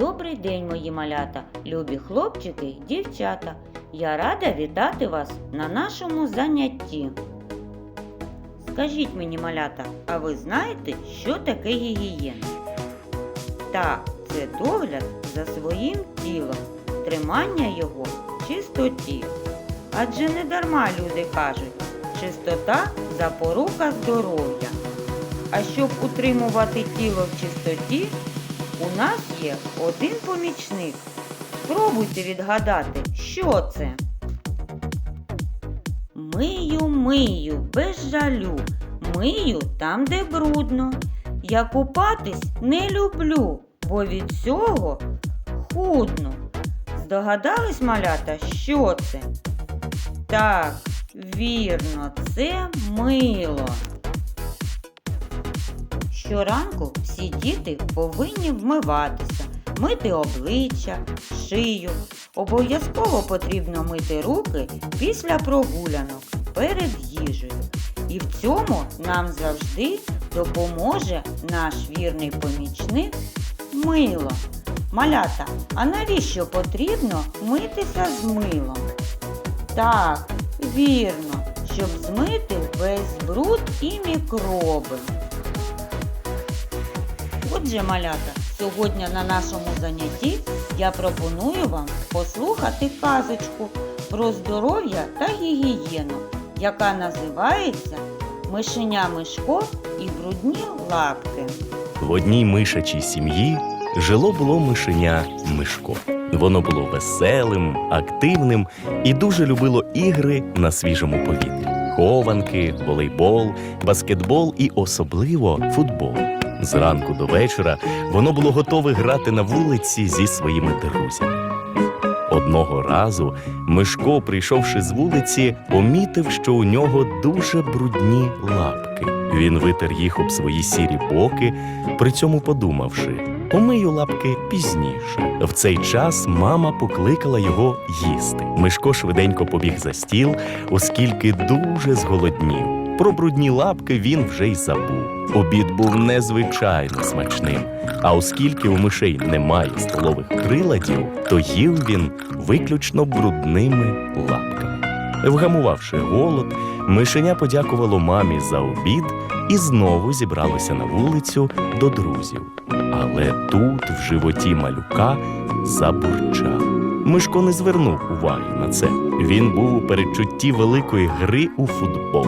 Добрий день, мої малята, любі хлопчики й дівчата. Я рада вітати вас на нашому занятті. Скажіть мені, малята, а ви знаєте, що таке гігієна? Так, це догляд за своїм тілом, тримання його в чистоті. Адже не дарма люди кажуть, чистота запорука здоров'я. А щоб утримувати тіло в чистоті, у нас є один помічник. Спробуйте відгадати, що це. Мию, мию, без жалю, мию там, де брудно. Я купатись не люблю, бо від цього худну. Здогадались, малята, що це? Так, вірно, це мило. Щоранку всі діти повинні вмиватися, мити обличчя, шию. Обов'язково потрібно мити руки після прогулянок перед їжею. І в цьому нам завжди допоможе наш вірний помічник мило. Малята, а навіщо потрібно митися з милом? Так, вірно, щоб змити весь бруд і мікроби. Отже, малята, сьогодні на нашому занятті я пропоную вам послухати казочку про здоров'я та гігієну, яка називається Мишеня Мишко і брудні лапки. В одній мишачій сім'ї жило було мишеня Мишко. Воно було веселим, активним і дуже любило ігри на свіжому повітрі: хованки, волейбол, баскетбол і особливо футбол. Зранку до вечора воно було готове грати на вулиці зі своїми друзями. Одного разу Мишко, прийшовши з вулиці, помітив, що у нього дуже брудні лапки. Він витер їх об свої сірі боки, при цьому подумавши, помию лапки пізніше. В цей час мама покликала його їсти. Мишко швиденько побіг за стіл, оскільки дуже зголоднів. Про брудні лапки він вже й забув. Обід був незвичайно смачним. А оскільки у мишей немає столових приладів, то їв він виключно брудними лапками. Вгамувавши голод, мишеня подякувало мамі за обід і знову зібралося на вулицю до друзів. Але тут, в животі малюка, забурчав. Мишко не звернув уваги на це. Він був у передчутті великої гри у футбол.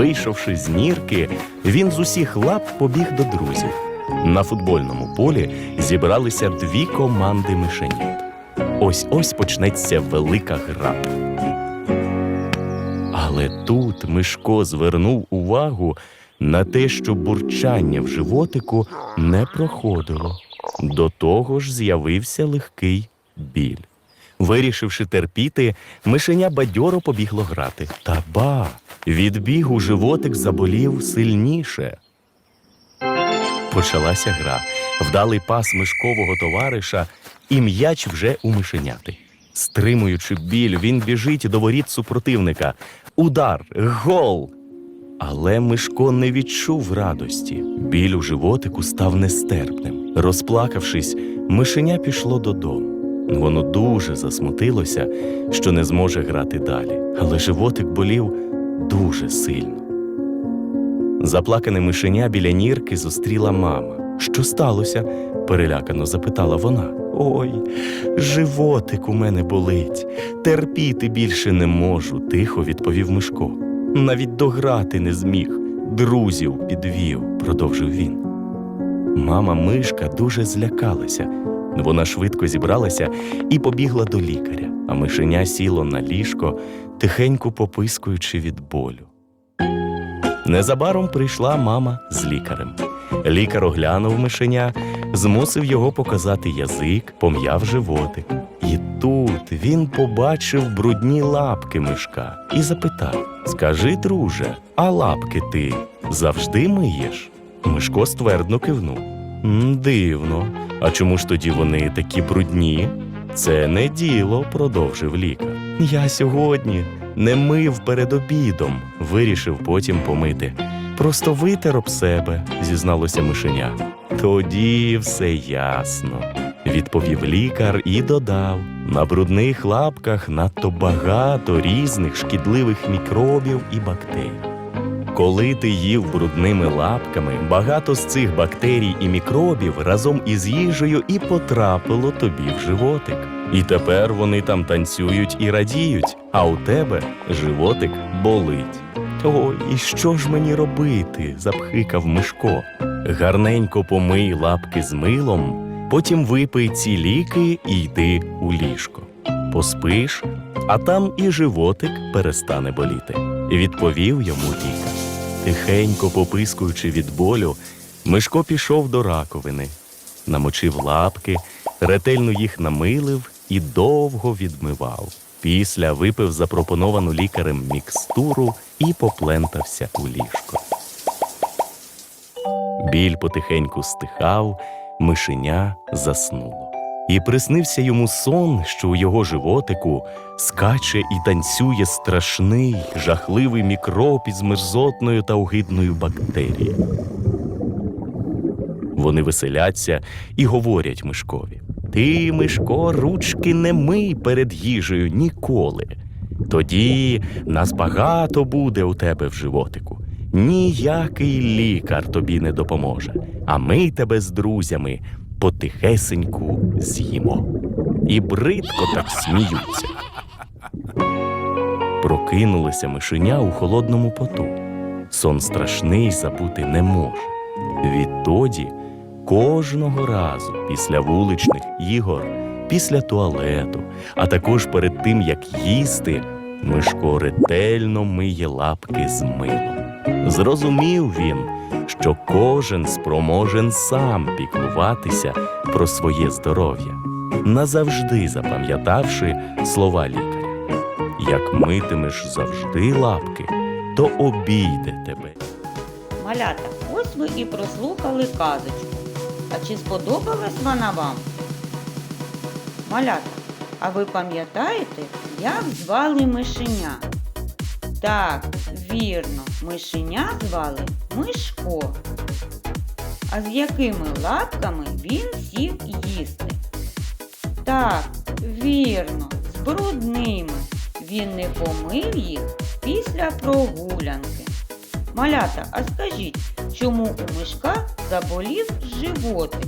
Вийшовши з нірки, він з усіх лап побіг до друзів. На футбольному полі зібралися дві команди мишенят. Ось ось почнеться велика гра. Але тут Мишко звернув увагу на те, що бурчання в животику не проходило. До того ж з'явився легкий біль. Вирішивши терпіти, мишеня бадьоро побігло грати. Та ба! Від бігу животик заболів сильніше. Почалася гра. Вдалий пас мишкового товариша, і м'яч вже у мишеняти. Стримуючи біль, він біжить до воріт супротивника. Удар, гол! Але Мишко не відчув радості. Біль у животику став нестерпним. Розплакавшись, мишеня пішло додому. Воно дуже засмутилося, що не зможе грати далі, але животик болів дуже сильно. Заплакане мишеня біля нірки зустріла мама. Що сталося? перелякано запитала вона. Ой, животик у мене болить. Терпіти більше не можу, тихо відповів Мишко. Навіть дограти не зміг, друзів підвів, продовжив він. Мама мишка дуже злякалася. Вона швидко зібралася і побігла до лікаря, а мишеня сіло на ліжко, тихенько попискуючи від болю. Незабаром прийшла мама з лікарем. Лікар оглянув мишеня, змусив його показати язик, пом'яв животик. І тут він побачив брудні лапки мишка і запитав: Скажи, друже, а лапки ти завжди миєш? Мишко ствердно кивнув. «М, Дивно. А чому ж тоді вони такі брудні? Це не діло, продовжив лікар. Я сьогодні не мив перед обідом, вирішив потім помити. Просто витер об себе, зізналося мишеня. Тоді все ясно, відповів лікар і додав: на брудних лапках надто багато різних шкідливих мікробів і бактерій. Коли ти їв брудними лапками, багато з цих бактерій і мікробів разом із їжею і потрапило тобі в животик. І тепер вони там танцюють і радіють, а у тебе животик болить. О, і що ж мені робити? запхикав Мишко. Гарненько помий лапки з милом, потім випий ці ліки і йди у ліжко. Поспиш, а там і животик перестане боліти. Відповів йому лікар. Тихенько попискуючи від болю, Мишко пішов до раковини, намочив лапки, ретельно їх намилив і довго відмивав. Після випив запропоновану лікарем мікстуру і поплентався у ліжко. Біль потихеньку стихав, мишеня заснуло. І приснився йому сон, що у його животику скаче і танцює страшний, жахливий мікроб із мерзотною та огидною бактерією. Вони веселяться і говорять Мишкові: Ти, Мишко, ручки не мий перед їжею ніколи. Тоді нас багато буде у тебе в животику. Ніякий лікар тобі не допоможе, а ми тебе з друзями потихесеньку з'їмо. І бридко так сміються. Прокинулися мишеня у холодному поту. Сон страшний забути не може. Відтоді кожного разу після вуличних ігор, після туалету, а також перед тим, як їсти, Мишко ретельно миє лапки з милом. Зрозумів він, що кожен спроможен сам піклуватися про своє здоров'я, назавжди запам'ятавши слова лікаря. Як митимеш завжди лапки, то обійде тебе. Малята, ось ви і прослухали казочку. А чи сподобалась вона вам? Малята, а ви пам'ятаєте, як звали мишеня? Так, вірно, мишеня звали Мишко. А з якими лапками він сів їсти? Так, вірно, з брудними. Він не помив їх після прогулянки. Малята, а скажіть, чому у мишка заболів животик?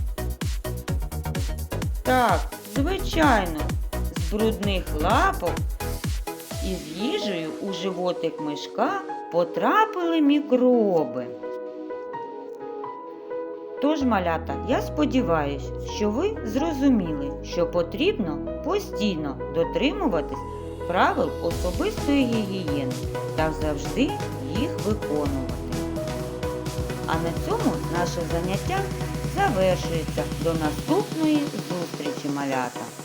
Так, звичайно, з брудних лапок із їжею у животик мишка потрапили мікроби. Тож, малята, я сподіваюся, що ви зрозуміли, що потрібно постійно дотримуватись правил особистої гігієни та завжди їх виконувати. А на цьому наше заняття завершується. До наступної зустрічі, малята!